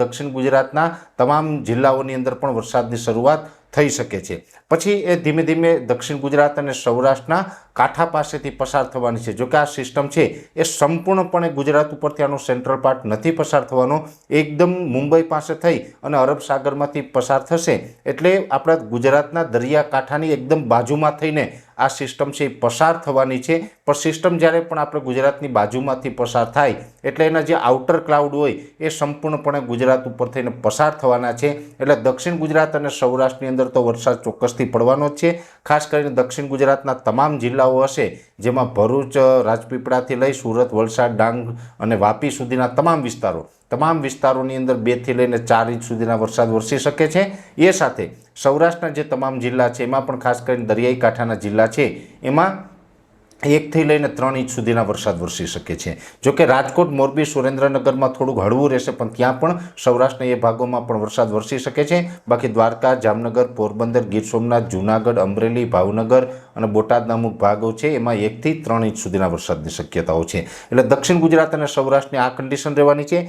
દક્ષિણ ગુજરાતના તમામ જિલ્લાઓની અંદર પણ વરસાદની શરૂઆત થઈ શકે છે. પછી એ ધીમે ધીમે દક્ષિણ ગુજરાત અને સૌરાષ્ટ્રના કાંઠા પાસેથી પસાર થવાની છે. જોકે આ સિસ્ટમ છે એ સંપૂર્ણપણે ગુજરાત ઉપરથી આનો સેન્ટ્રલ પાર્ટ નથી પસાર થવાનો. એકદમ મુંબઈ પાસે થઈ અને અરબ સાગરમાંથી પસાર થશે એટલે આપણા ગુજરાતના દરિયાકાંઠાની એકદમ બાજુમાં થઈને આ સિસ્ટમ છે એ પસાર થવાની છે. પણ સિસ્ટમ જ્યારે પણ આપણે ગુજરાતની બાજુમાંથી પસાર થાય, એટલે એના જે આઉટર ક્લાઉડ હોય, એ સંપૂર્ણપણે ગુજરાત ઉપર થઈને પસાર થવાના છે. એટલે દક્ષિણ ગુજરાત અને સૌરાષ્ટ્રની અંદર તો વરસાદ ચોક્કસથી પડવાનો જ છે. ખાસ કરીને દક્ષિણ ગુજરાતના તમામ જિલ્લાઓ હશે, જેમાં ભરૂચ, રાજપીપળાથી લઈ સુરત, વલસાડ, ડાંગ અને વાપી સુધીના તમામ વિસ્તારો, તમામ વિસ્તારોની અંદર બેથી લઈને ચાર ઇંચ સુધીના વરસાદ વરસી શકે છે. એ સાથે સૌરાષ્ટ્રના જે તમામ જિલ્લા છે, એમાં પણ ખાસ કરીને દરિયાઈ કાંઠાના જિલ્લા છે, એમાં એકથી લઈને ત્રણ ઇંચ સુધીના વરસાદ વરસી શકે છે. જોકે રાજકોટ, મોરબી, સુરેન્દ્રનગરમાં થોડુંક હળવું રહેશે, પણ ત્યાં પણ સૌરાષ્ટ્રના એ ભાગોમાં પણ વરસાદ વરસી શકે છે. બાકી દ્વારકા, જામનગર, પોરબંદર, ગીર સોમનાથ, જૂનાગઢ, અમરેલી, ભાવનગર અને બોટાદના અમુક ભાગો છે, એમાં એકથી ત્રણ ઇંચ સુધીના વરસાદની શક્યતાઓ છે. એટલે દક્ષિણ ગુજરાત અને સૌરાષ્ટ્રની આ કન્ડિશન રહેવાની છે.